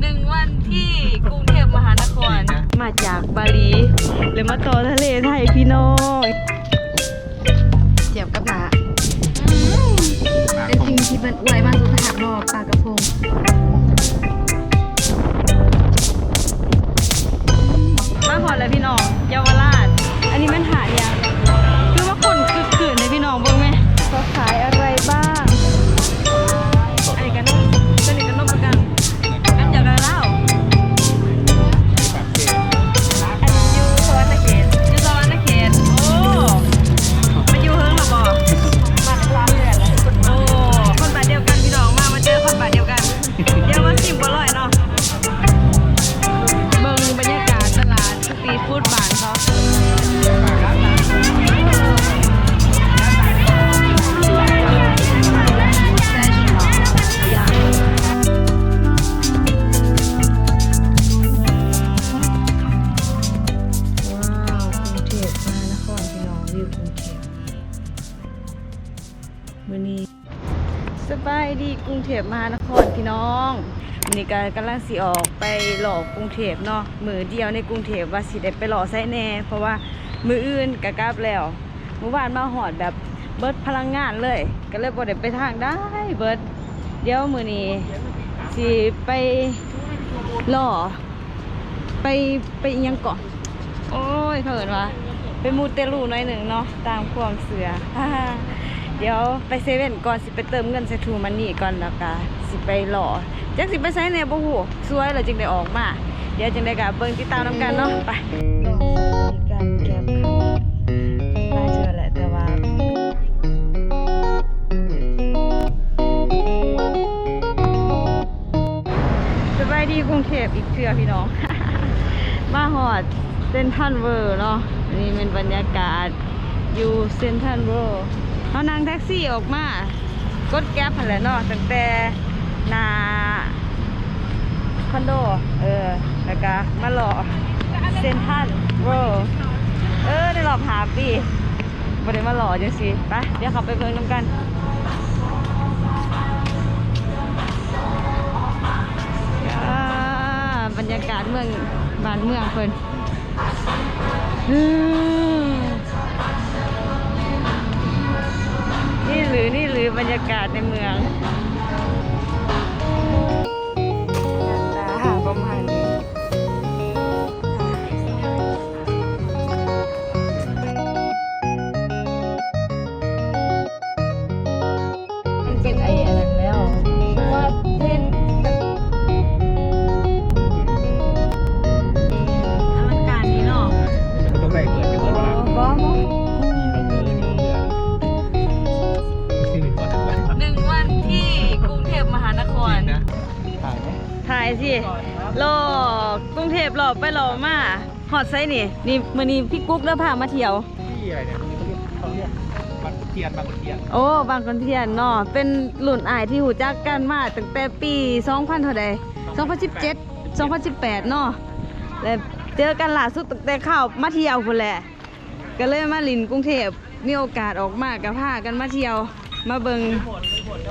หนึ่งวันที่กรุงเทพมหานคร มาจากบาหลีเลยมาต่อทะเลไทยพี่น้องเจียบกับหนาเป็นสิ่งที่มันอวยมากสุดท้ายรอบปลากระพงมาหอดเลยพี่น้องเยาวราช อันนี้มันห พมหานครพี่น้องวันนี้ก็กำลังสิออกไปหล่อกรุงเทพเนาะมือเดียวในกรุงเทพว่าสิได้ไปหล่อไซแน่ เพราะว่ามืออื่นกะกลับแล้วเมื่อวานมาหอดแบบเบิร์ดพลังงานเลย ก็เลยบ่ได้ไปทางได้เบิร์ดเดี๋ยวมือนี้สิไปหล่อ ไปไปอิหยังก่อนโอ้ยเขินว่าไปมูเตลูหน่อยหนึ่งเนาะตามความเสือ เดี๋ยวไปเซเว่นก่อนสิไปเติมเงินใส่ทูมันนี่ก่อนแล้วก็สิไปหล่อจักสิไปใช้แหน่บ่ฮู้สวยแล้วจึงได้ออกมา เดี๋ยวจึงได้ก็เบิ่งติดตามนํกันเนาะไปลองมีการแก็บข้าวได้เจอแหละแต่ว่าสบายดีกรุงเทพอีกเทื่อพี่น้องมาหอดเซนทรัลเวิร์เนาะอันนี้เป็นบรรยากาศอยู่เซนทรัลเวิร์ เขานั่งแท็กซี่ออกมากดแก๊ปแหละเนาะตั้งแต่นาคอนโด เออแล้วก็มาหล่อเซนทรัลเวิร์เออได้รอบหาปีบ่ได้มาหล่อจังสิไปเดี๋ยวขับไปเบิ่งน้ำกันบรรยากาศเมืองบ้านเมืองเพิ่น นี่หรือนี่หรือบรรยากาศในเมือง สิรอกรุงเทพรอไปรอมาฮอดไซนี่นี่มื้อนี้พี่กุ๊กเด้อพามาเที่ยวที่อะไรเนี่ยเขาเรียกบางขุนเทียนบางขุนเทียน โอ้บางคนเทียนเนาะเป็นรุ่นอายที่หูจักกันมาตั้งแต่ปี2000เท่าใด2017 2018เนาะแล้วเจอกันล่าสุดตั้งแต่เข้ามาเที่ยวพุ่นแหละก็เลยมาลินกรุงเทพมีโอกาสออกมาก็พากันมาเที่ยว มาเบิง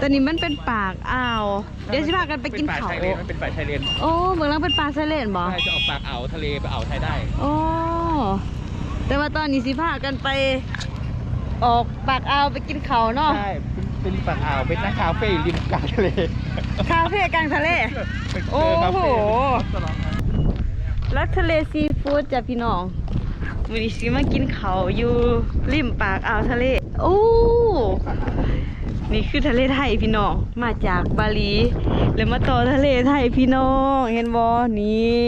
ตอนนี้มันเป็นปากอ่าว เดี๋ยวสิพากันไปกินป่าเขาชายเลนมันเป็นป่าชายเลนโอ้เมืองลังเป็นปลาไซเลนบ่ใช่จะออกปากอ่าวทะเลไปอ่าวไทยได้ โอ้แต่ว่าตอนนี้สิพากันไป ออกปากอ่าวไปกินเขาเนาะใช่ เป็นเป็นปากอ่าว เป็นร้านคาเฟ่อยู่ริมกลางทะเลคาเฟ่กลางทะเล เป็นโอ้โหตลอดรักทะเลซีฟู้ดจ้ะพี่น้องวันนี้สิมากินเขาวอยู่ริมปากอ่าวทะเล โอ้ นี่คือทะเลไทยพี่น้อง มาจากบาหลี แล้วมาต่อทะเลไทยพี่น้อง เห็นบอนี่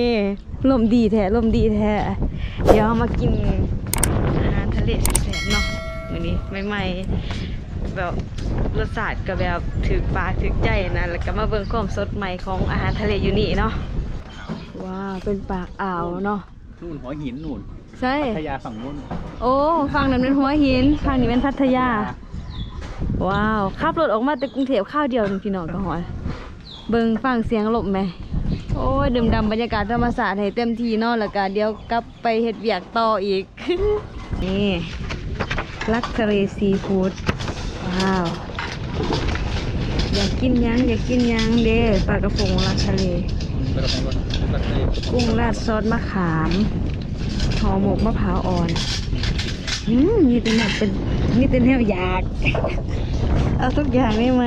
ลมดีแท้ลมดีแท้ เดี๋ยวเรามากินอาหารทะเลแซ่บๆเนาะวันนี้ใหม่ๆแบบรสชาติก็แบบถึกปากถึกใจนะแล้วก็มาเบิ่งความสดใหม่ของอาหารทะเลอยู่นี่เนาะว้าวเป็นปากอ่าวเนาะนู่นหัวหินนู่นใช่พัทยาฝั่งนู้นโอ้ฝั่งนั้นเป็นหัวหินฝั่งนี้เป็นพัทยา ว้าวขับรถออกมาแต่กรุงเทพข้าวเดียวพี่น้องก็หอยเบิ่งฟังเสียงลมไหมโอ้ยดื่มดำบรรยากาศธรรมศาสตร์ให้เต็มที่นาะแล้วก็เดี๋ยวกลับไปเฮ็ดเวียกต่ออีก นี่ลักทะเลซีฟู้ดว้าว อยากกินยังอยากกินยังเด้ปลากระพงลักทะเลกุ้งราดซอสมะขามห่อหมกมะพร้าวอ่อนอืม มีแต่แบบเป็นมีแต่แนวอยาก เอาทุกอย่างได้ไหม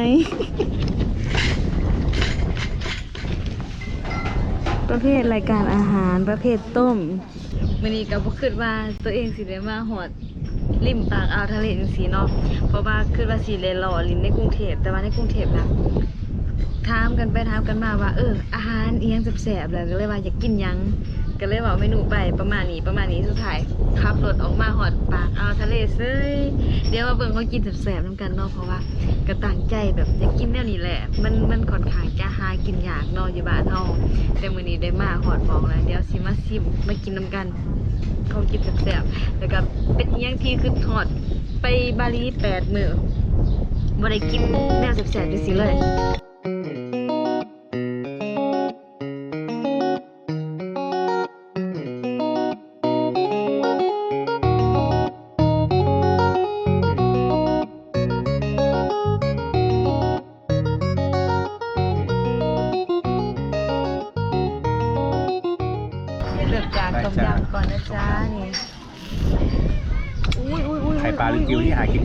ประเภทรายการอาหารประเภทต้มวันนี้ก็บ่คิดว่าตัวเองสิได้มาหอดริมปากอ่าวทะเลจังซี่เนาะเพราะว่าคิดว่าสิได้รอลินในกรุงเทพแต่ว่าในกรุงเทพนะถามกันไปถามกันมาว่า เอออาหารอีหยังแซ่บๆแล้วก็เลยว่าอยากกินหยัง ก็เลยบอกเมนูไปประมาณนี้ประมาณนี้สุดท้ายขับรถออกมาหอดปากเอาทะเลเซ้ยเดี๋ยวมาเบิ่งเขากินแซ่บๆนํกันเนาะเพราะว่าก็ตั้งใจแบบอยากกินแนวนี้แหละ มันมันค่อนข้างจะหากินยากเนาะอยู่บ้านเฮาแต่มื้อนี้ได้มาหอดมองแล้วเดี๋ยวสิมาซิมมากินน้ำกันเขากินแซ่บๆแล้วก็เป็นยังที่คือหอดไปบาหลีแปดมื้อบ่ได้กินแนวแซ่บๆจังซี่เลย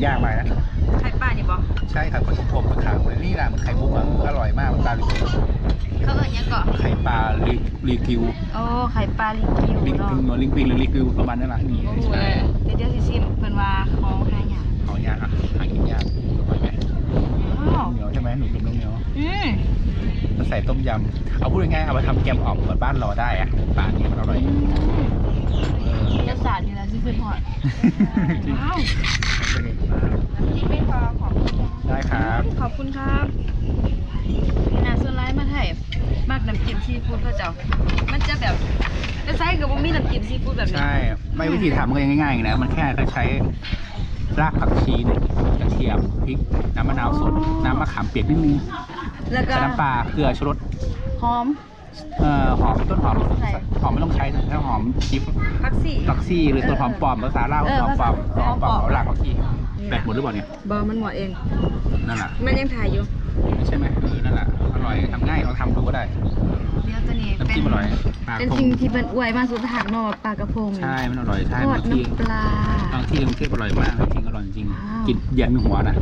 ยากมากนะไข่ปลานี่บ่ใช่ครับคนผมผมขาวเลยนี่แหละมันไข่มุกอะอร่อยมากมันปลาลิกิวเขาเอิ้นหยังก่อไข่ปลาลิลิกิวโอ้ไข่ปลาลิกิวลิงเนาะปิงหรือลิงปิงหรือลิกิวประมาณนั้นแหละนี่โอ้โหใช่เดี๋ยวเดี๋ยวสิซิมเพิ่นว่าของหายากเอายากอะหากินยากอร่อยไหมว้าวเหนียวใช่ไหมหนูเป็นเหนียวอืมมันใส่ต้มยำเอาพูดง่ายๆเอาไปทำแกงอ่อมเหมือนบ้านเราได้อะปลาเนี่ยมันอร่อยเออเดี๋ยวสาดนี่แหละสิ ขึ้นฮอดจริงว้าวที่ไม่พอของได้ครับ ขอบคุณครับนี่นะส่วนร้ายมาไทยมากน้ำจิ้มซีฟู้ดพระเจ้า มันจะแบบแต่ไซส์ก็บ่มีน้ำจิ้มซีฟู้ดแบบนี้ ใช่ ไม่วิธีทำก็ง่ายๆนะมันแค่ใช้รากผักชีหนึ่งกระเทียมพริก น้ำมะนาวสด น้ำมะขามเปียกนิดนึงแล้วก็ใส่น้ำปลาเกลือชูรสหอม เอ่อหอมต้นหอมใส่หอมไม่ต้องใช้แค่หอมชิปผักซี่ตักซี่หรือต้นหอมปลอมภาษาลาวเออหอมปลอมภาษาหอมปลอมหอมปลอมเอารากผักชีแบตหมดหรือเปล่าเนี่ยบอมันหมดเองนั่นแหละมันยังถ่ายอยู่ใช่ไหมเออนั่นแหละอร่อยทำง่ายเราทำดูก็ได้เดี๋ยวตัวนี้น้ำเป็นจิ้มอร่อยปลาเป็นพงสิ่งที่เป็นอวยมาสุดทางเนอกปลากระพงใช่มันอร่อยใช่ทอดบางที่น้ำปลาบางที่กรุงเทพอร่อยมากจริงๆอร่อยจริงว้าวกินเย็นหัวนะ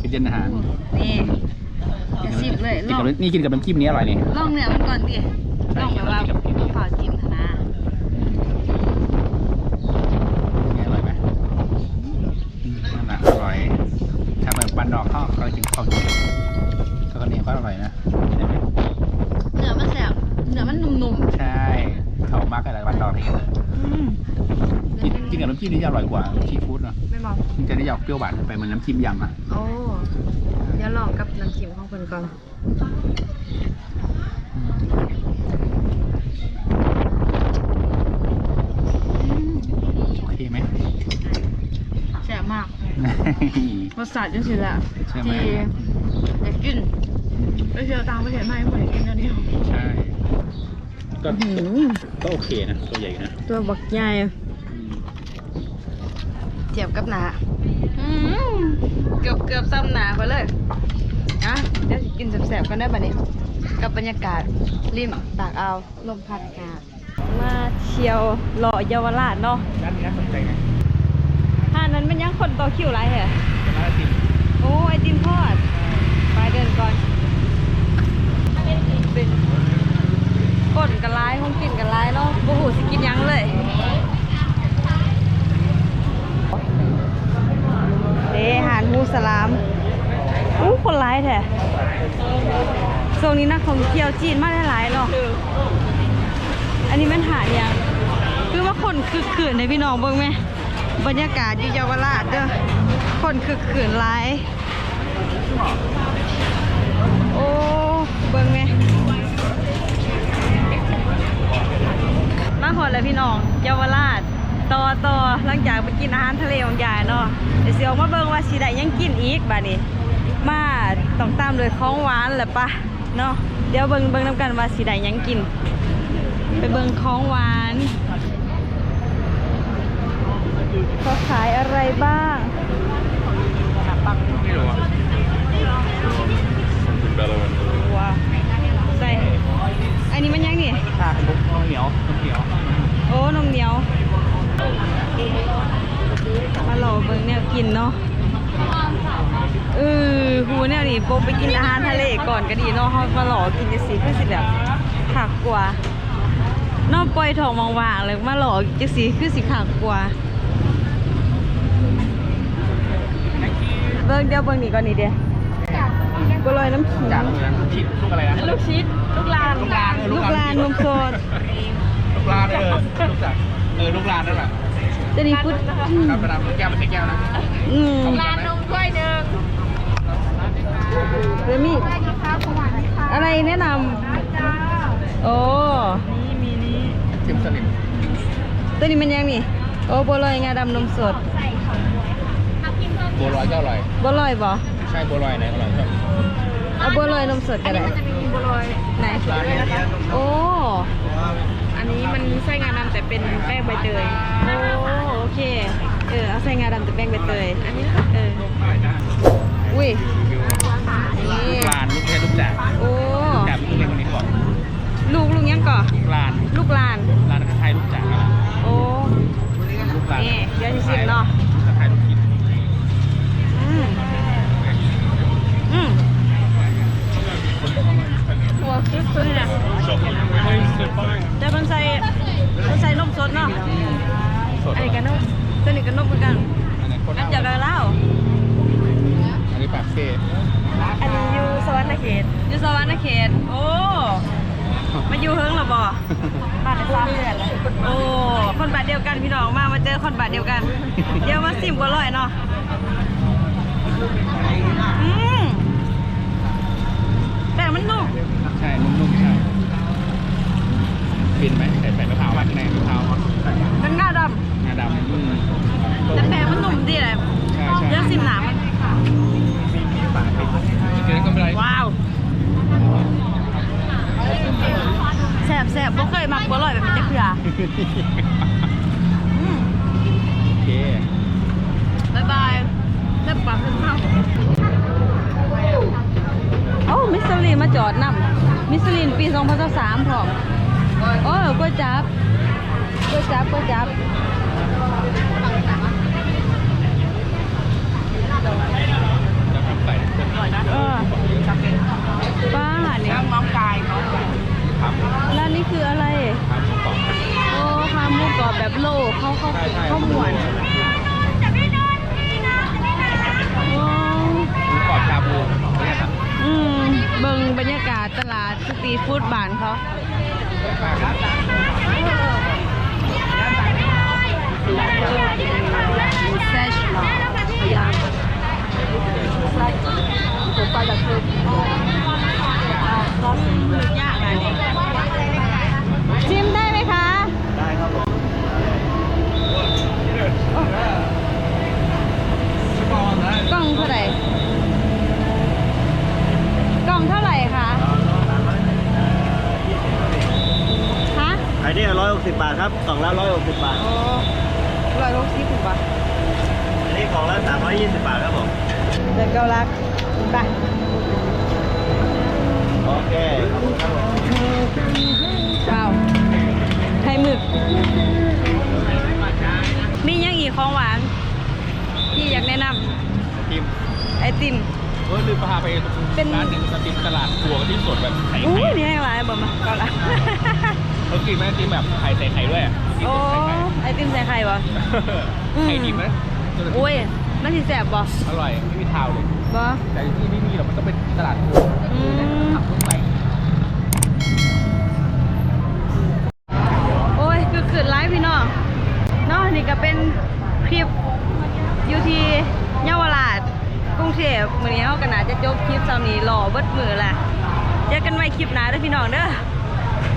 กินเย็นอาหารนี่ จะสิบเลยกิลนองกับนี่กินกับน้ำจิ้มนี้อร่อยนี่ลองเนื้อมันก่อนดิลองแบบว่าฝ่าจิ้มเถอะนะนี่อร่อยไหมอืมนั่นแหละอร่อย ถ้าแบบบันดอกเขาเขากินข้าวเหนียวข้าวเหนียวก็อร่อยนะใช่ไหมเนื้อมันแสบเนื้อมันนุ่มใช่เขามากอะไรบันดอกนี่ๆอืมกินกินกับน้ำจิ้มนี่จะอร่อยกว่าซีฟู้ดเนอะไม่บอกมันจะได้ออกเปรี้ยวหวานไปเหมือนน้ำจิ้มยำอะ โอ้เดี๋ยวลองกับน้ำจิ้มของ เพิ่นก่อนอืมโอเคไหมแซ่บมากรสชาติจังสิแหละใช่ไหมที่อยากกินไปเที่ยวต่างประเทศมาให้คนกินเดี๋ยวนี้ใช่ก็อื้อหือก็โอเคนะ ตัวใหญ่นะ ตัวบักใหญ่อืมเทียบกับหนาอื้อหือเกือบเกือบซ้ำหนาไปเลย อะเดี๋ยวสิกินแสบๆกันได้บัดนี้กับบรรยากาศริมปากอ่าวลมพัดอากาศมาเที่ยวเลาะเยาวราชเนาะร้านนี้น่าสนใจไงห้านนั้นมันยังคนต่อคิวไรเหรอร้านไอติมโอ้ไอติมทอดไปเดินก่อนเป็นก้นกันร้ายห้องกินกันร้ายเนาะบูหูสิกินหยังเลยเด้อาหารมูสลาม อู้คนร้ายแท้โซนนี้นักท่องเที่ยวจีนมาได้หลายๆเนาะอันนี้มันหาดยังคือว่าคนคึกคืนในพี่น้องเบิ่งไหมบรรยากาศอยู่เยาวราชเด้อคนคึกคืนหลายโอ้เบิ่งไหมมาหอดเลยพี่น้องเยาวราชต่อต่อหลังจากไปกินอาหารทะเลของยายเนาะเดี๋ยวเสิออกมาเบิ่งว่าสิได้ยังกินอีกบัดนี้ มาต้องตามด้วยของหวานแหละปะเนาะเดี๋ยวเบิ่งเบิ่งนํกันว่าสิได้หยังกิน ไปเบิ่งของหวานเขาขายอะไรบ้างไม่รู้อะว้าวใส่อันนี้มันยังนี่ชาขนมเหนียวขนมเหนียว โอ้นมเหนียวมาหล่อเบิ่งแนวกินเนาะ เออหูแนวนี้โปไปกินอาหารทะเลก่อนก็ดีเนาะเฮามาหล่อกินจังซี่คือสิแบบขากกว่าเนอกปล่อยท้องว่างๆเลยมาหล่อจังซี่คือสิขากกว่าเบิ่งเดี๋ยวเบิ่งนี่ก่อนนี่เด้บัวลอยน้ำขิงจากเลยนะลูกชิ้นลูกอะไรนะลูกชิดลูกลานลูกลานเออลูกลานนมสดลูกลานเออลูกจากเออลูกลานนั่นแหละจะนี่พูดครับประดามแก้วไม่ใช่แก้วนะ อืมลานนมถ้วยหนึ่งเรมี่อะไรแนะนำโอ้ทิมสลิมตัวนี้มันยังนี่ โอ้บัวลอยงาดำนมสดบัวลอยก็อร่อย บัวลอยบ่ใช่บัวลอยไหนอร่อยชอบเอาบัวลอยนมสดกันเลยบัวลอยไหน ร้านนี้โอ้อันนี้มันไส้งาดำแต่เป็นแป้งใบเตยโอ้โอเค เออ เอาใส่งาดำแต่แป้งใบเตยอันนี้นะคะเออ อุ้ย ลู นี่ กลานลูกแค่ลูกจาก โอ้ จากลูกเล็กคนนี้ก่อน ลูกลูกยังก่อ ลูกลาน ลูกลาน ลานคล้ายลูกจากอะ โอ้ ลูกลาน นี่เดี๋ยวจะชิมเนาะ คล้ายลูกชิ้น อืมอืมหัวคึกคึกเนี่ยแต่มันใส่มันใส่นมสดเนาะ สด อันนี้ก็นมตัวนี้ก็นมเหมือนกัน อันนี้คน อัน เอา เดียวกันแล้ว อันนี้ปากเซ่ อันนี้อยู่สวรรค์เขต อยู่สวรรค์เขต โอ้ มาอยู่เฮิงหรอ บ่บ้านในซ้ำเดือนเลยโอ้คนบาทเดียวกันพี่น้องมามาเจอคนบาทเดียวกัน เดี๋ยวมาสิมบัวลอยเนาะอืมแต่มันนุ่มใช่นุ่มๆใช่ฟินไหมใส่ใส่มะพร้าวมากในมะพร้าวใส่เป็นงาดงาดำอืมำแต่แป้งมันนุ่มดีเลย ใช่ใช่ เดี๋ยวสิมหนามัน มีมีฝาปิดอีกทีนึงก็ไม่เป็นไร ว้าวแซ่บแซ่บบ่เคยมักบัวลอยแบบนี้จะเคืออืม โอเค บายบายเริ่มปรับขึ้นข้าวโอ้มิสลินมาจอดนำมิสลินปี 2023พร้อมโอ้ก๋วยจับ ก๋วยจับก๋วยจับ จะทำใส่เส้น เออป้าเนี่ย น้องกาย ครับ ร้านนี้คืออะไร ครับกล่อง โอ้คาหมูกรอบแบบโลเขาเขา ใช่ใช่ เขาหมวนโอ้ หมูกรอบชาบูเนี่ยครับ อืมเบิ่งบรรยากาศตลาดสตรีทฟู้ดบ้านเขา ป้าครับ แซชมาพยางผมไปจากเธอยากอะไรชิมได้ไหมคะ ได้ครับผม กล่องเท่าไหร่กล่องเท่าไหร่คะฮะไอ้นี่ร้อยหกสิบบาทครับกล่องละร้อยหกสิบบาทโอ้ร้อยหกสิบถูกปะอันนี้กล่องละสามร้อยยี่สิบบาทครับผมเดินเกาลักไปโอเคขอบคุณครับผมว้าวไข่หมึก มียังอีกของหวาน ที่อยากแนะนทีมำไอติมเออลืมพาไปเป็นร้านหนึ่งสติมตลาดครัวที่สดแบบไข่อู้ไข่มีให้หลายบ่มาเกาลัก เขากินไหมไอติมแบบไข่ใส่ไข่ด้วยอะโอ้ไอติมใส่ไข่บ่ อืม ไข่ดิบไหมโอ้ยมันสิแสบบ่อร่อยไม่มีทาวเลย บ่ แต่ที่ไม่มีหรอกมันต้องเป็นตลาดครัวอืมผักต้นไปโอ้ยคือขืนไลฟ์พี่น้องเนาะนี่ก็เป็นคลิปอยู่ที่เยาวราชกรุงเทพมื้อนี้เฮาก็น่าจะจบคลิปเช้านี้รอเบิดมื้อแหละเจอกันใหม่คลิปหน้าเด้อพี่น้องเด้อ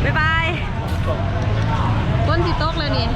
บ๊ายบาย ต้นสิตกแล้วนี่